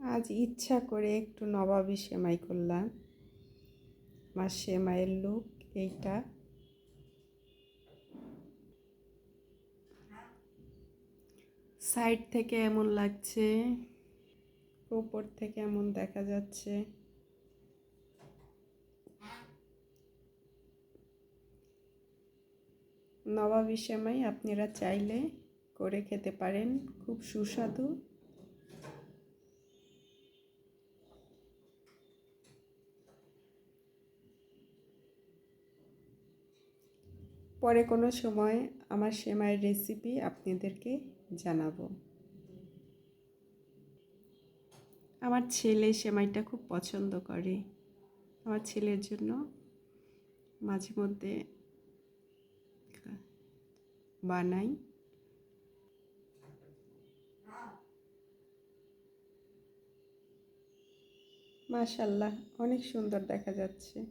আজ ইচ্ছা করে একটু নবাবি সেমাই করলাম। আমার সেমাইয়ের লুক এইটা। সাইড থেকে এমন লাগছে, উপর থেকে এমন দেখা যাচ্ছে। নবাবি সেমাই আপনারা চাইলে করে খেতে পারেন, খুব সুস্বাদু। পরে কোনো সময় আমার সেমাইয়ের রেসিপি আপনাদেরকে জানাব। আমার ছেলে সেমাইটা খুব পছন্দ করে। আমার ছেলের জন্য মাঝে মধ্যে বানাই। মাশাল্লাহ, অনেক সুন্দর দেখা যাচ্ছে।